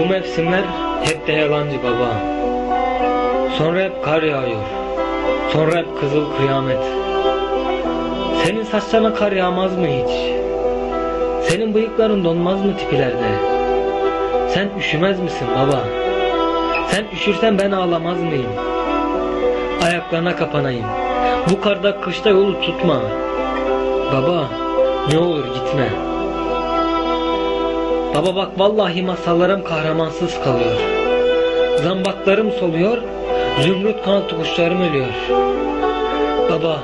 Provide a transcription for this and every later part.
mevsimler hep de yalancı baba. Sonra hep kar yağıyor. Sonra hep kızıl kıyamet. Senin saçlarına kar yağmaz mı hiç? Senin bıyıkların donmaz mı tipilerde? Sen üşümez misin baba? Sen üşürsen ben ağlamaz mıyım? Ayaklarına kapanayım. Bu karda kışta yolu tutma. Baba ne olur gitme. Baba bak vallahi masallarım kahramansız kalıyor. Zambaklarım soluyor, zümrüt kanatlı kuşlarım ölüyor. Baba,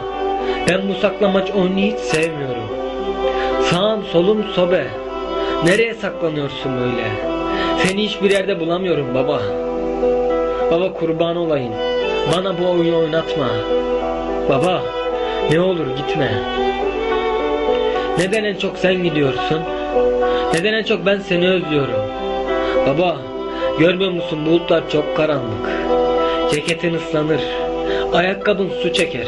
ben bu saklamaç oyunu hiç sevmiyorum. Sağım solum sobe. Nereye saklanıyorsun böyle? Seni hiçbir yerde bulamıyorum baba. Baba kurban olayım. Bana bu oyunu oynatma. Baba, ne olur gitme. Neden en çok sen gidiyorsun? Neden en çok ben seni özlüyorum? Baba, görmüyor musun bulutlar çok karanlık. Ceketin ıslanır, ayakkabın su çeker.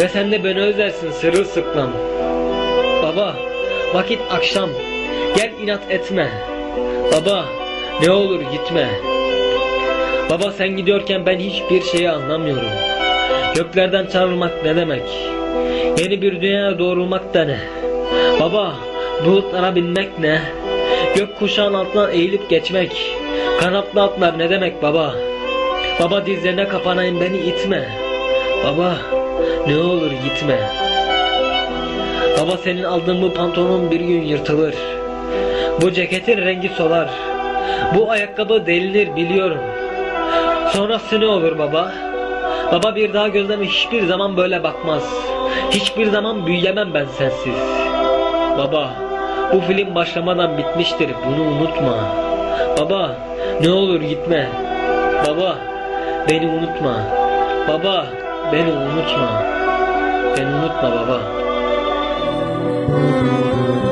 Ve sen de beni özlersin sırılsıklam. Baba, vakit akşam. Gel inat etme. Baba, ne olur gitme. Baba sen gidiyorken ben hiçbir şeyi anlamıyorum. Göklerden çarpılmak ne demek? Yeni bir dünyaya doğrulmak da ne? Baba, bulutlara binmek ne? Gök kuşağın altından eğilip geçmek. Kanatlı atlar ne demek baba? Baba dizlerine kapanayım beni itme. Baba, ne olur gitme. Baba senin aldığın bu pantolon bir gün yırtılır. Bu ceketin rengi solar. Bu ayakkabı delinir biliyorum. Sonrası ne olur baba? Baba bir daha gözleme hiçbir zaman böyle bakmaz. Hiçbir zaman büyüyemem ben sensiz. Baba, bu film başlamadan bitmiştir. Bunu unutma. Baba ne olur gitme. Baba beni unutma. Baba beni unutma. Beni unutma baba. Thank you.